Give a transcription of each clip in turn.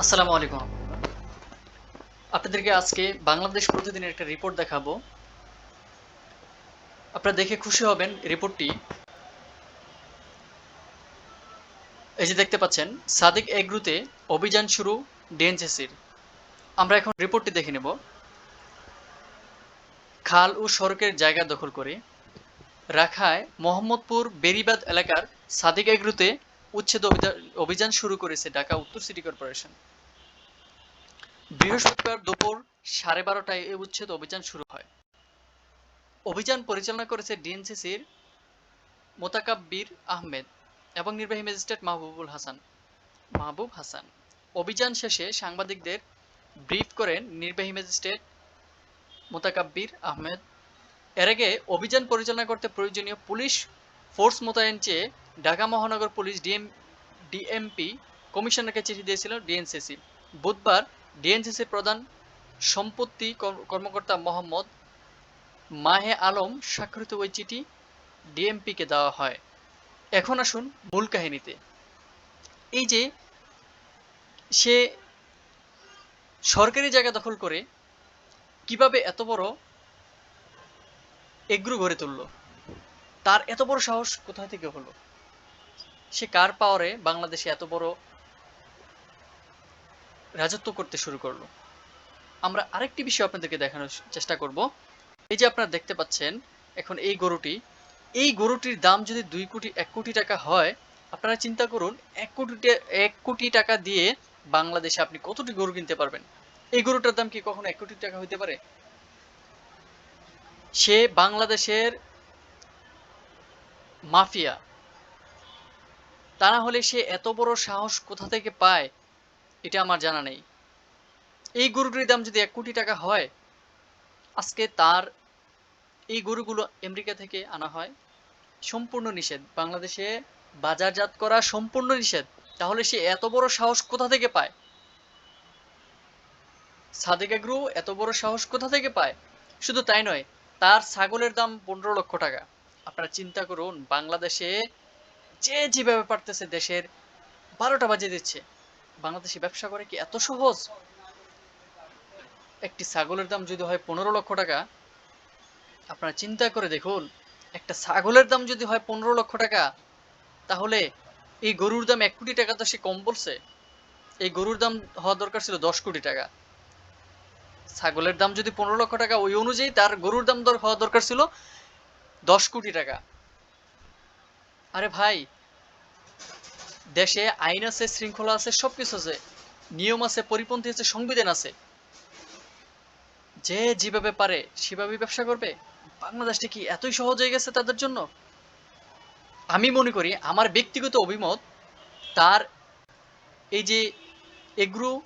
আসসালামু আলাইকুম। আপনাদেরকে আজকে বাংলাদেশ প্রতিদিনের একটা রিপোর্ট দেখাবো। আপনারা দেখে খুশি হবেন রিপোর্টটি। এই যে দেখতে পাচ্ছেন, সাদিক এগ্রুতে অভিযান শুরু ডিএনসিসির। আমরা এখন রিপোর্টটি দেখে নেব। খাল ও সড়কের জায়গা দখল করে। রাখায় মোহাম্মদপুর বেরিবাদ এলাকার সাদিক এগ্রুতে উচ্ছেদ অভিযা- অভিযান শুরু করেছে ঢাকা উত্তর সিটি কর্পোরেশন। বৃহস্পতিবার দুপুর সাড়ে বারোটায় এই উচ্ছেদ অভিযান শুরু হয়। অভিযান পরিচালনা করেছে ডিএনসিসির মোতাকাব্বির আহমেদ এবং নির্বাহী ম্যাজিস্ট্রেট মাহবুবুল হাসান। মাহবুব হাসান। অভিযান শেষে সাংবাদিকদের ব্রিফ করেন নির্বাহী ম্যাজিস্ট্রেট মোতাকাব্বির আহমেদ। এর আগে অভিযান পরিচালনা করতে প্রয়োজনীয় পুলিশ ফোর্স মোতায়েন চেয়ে ঢাকা মহানগর পুলিশ ডিএম, ডিএমপি কমিশনারকে চিঠি দিয়েছিল ডিএনসিসি। বুধবার ডিএনসিসির প্রধান সম্পত্তি কর্মকর্তা মোহাম্মদ মাহে আলম স্বাক্ষরিত ওই চিঠি ডিএমপিকে দেওয়া হয়। এখন আসুন মূল কাহিনীতে। এই যে সে সরকারি জায়গা দখল করে কীভাবে এত বড় এগ্রু গড়ে তুললো, তার এত বড় সাহস কোথায় থেকে হলো? সে কার পাওয়ারে বাংলাদেশে এত বড় রাজত্ব করতে শুরু করল। আমরা আরেকটি বিষয় আপনাদেরকে দেখানোর চেষ্টা করব। এই যে আপনারা দেখতে পাচ্ছেন, এখন এই গরুটি, এই গরুটির দাম যদি দুই কোটি, এক কোটি টাকা হয়, আপনারা চিন্তা করুন, এক কোটি এক কোটি টাকা দিয়ে বাংলাদেশে আপনি কতটি গরু কিনতে পারবেন? এই গরুটার দাম কি কখনো এক কোটি টাকা হইতে পারে? সে বাংলাদেশের মাফিয়া। তা না হলে সে এত বড় সাহস কোথা থেকে পায়? এটা আমার জানা নেই। এই গরুটির দাম যদি এক কোটি টাকা হয়, আজকে তার এই গরুগুলো আমেরিকা থেকে আনা হয়। সম্পূর্ণ নিষেধ। বাংলাদেশে বাজারজাত করা সম্পূর্ণ নিষেধ। তাহলে সে এত বড় সাহস কোথা থেকে পায়? সাদেক এগ্রু এত বড় সাহস কোথা থেকে পায়? শুধু তাই নয়, তার ছাগলের দাম পনেরো লক্ষ টাকা। আপনারা চিন্তা করুন, বাংলাদেশে যে যেভাবে পারতেছে দেশের বারোটা বাজে দিচ্ছে। বাংলাদেশে ব্যবসা করে কি এত সহজ? একটি ছাগলের দাম যদি হয় পনেরো লক্ষ টাকা, আপনারা চিন্তা করে দেখুন, একটা ছাগলের দাম যদি হয় পনেরো লক্ষ টাকা, তাহলে এই গরুর দাম এক কোটি টাকা তো সে কম বলছে। এই গরুর দাম হওয়া দরকার ছিল দশ কোটি টাকা। ছাগলের দাম যদি পনেরো লক্ষ টাকা, ওই অনুযায়ী তার গরুর দাম হওয়া দরকার ছিল দশ কোটি টাকা। আরে ভাই দেশে আইন আছে, শৃঙ্খলা আছে, সবকিছু আছে, নিয়ম আছে, পরিপন্থী আছে, সংবিধান আছে। যে যেভাবে পারে, সেভাবেই ব্যবসা করবে। বাংলাদেশটা কি এতই সহজ হয়ে গেছে তাদের জন্য? আমি মনে করি আমার ব্যক্তিগত অভিমত, তার এই যে এগ্রু,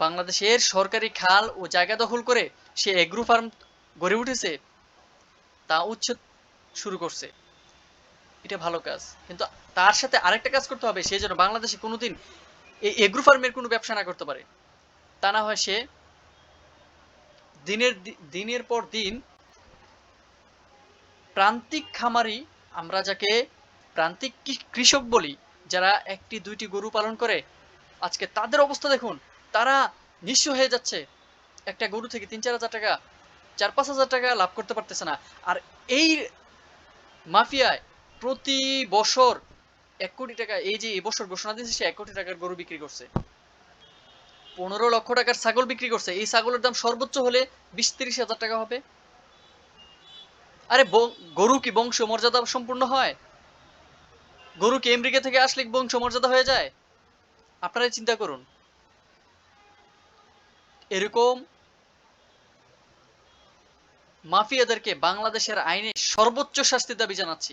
বাংলাদেশের সরকারি খাল ও জায়গা দখল করে সে এগ্রু ফার্ম গড়ে উঠেছে, তা উচ্ছেদ শুরু করছে। এটা ভালো কাজ। কিন্তু তার সাথে আরেকটা কাজ করতে হবে, সে যেন বাংলাদেশে কোনোদিন এই এগ্রো ফার্মের কোনো ব্যবসা না করতে পারে। তা না হয় সে দিনের দিনের পর দিন প্রান্তিক খামারি, আমরা যাকে প্রান্তিক কৃষক বলি, যারা একটি, দুইটি গরু পালন করে, আজকে তাদের অবস্থা দেখুন, তারা নিঃস্ব হয়ে যাচ্ছে। একটা গরু থেকে তিন, চার হাজার টাকা, চার, পাঁচ হাজার টাকা লাভ করতে পারতেছে না। আর এই মাফিয়ায় প্রতি বছর এক কোটি টাকা, এই যে এবছর ঘোষণা দিয়েছে সে এক কোটি টাকার গরু বিক্রি করছে। পনেরো লক্ষ টাকার ছাগল বিক্রি করছে। এই ছাগলের দাম সর্বোচ্চ হলে বিশ তিরিশ হাজার টাকা হবে। আরে গরু কি বংশ মর্যাদা সম্পূর্ণ হয়? গরু কি আমেরিকা থেকে আসলে বংশ মর্যাদা হয়ে যায়? আপনারাই চিন্তা করুন। এরকম মাফিয়াদেরকে বাংলাদেশের আইনে সর্বোচ্চ শাস্তির দাবি জানাচ্ছি।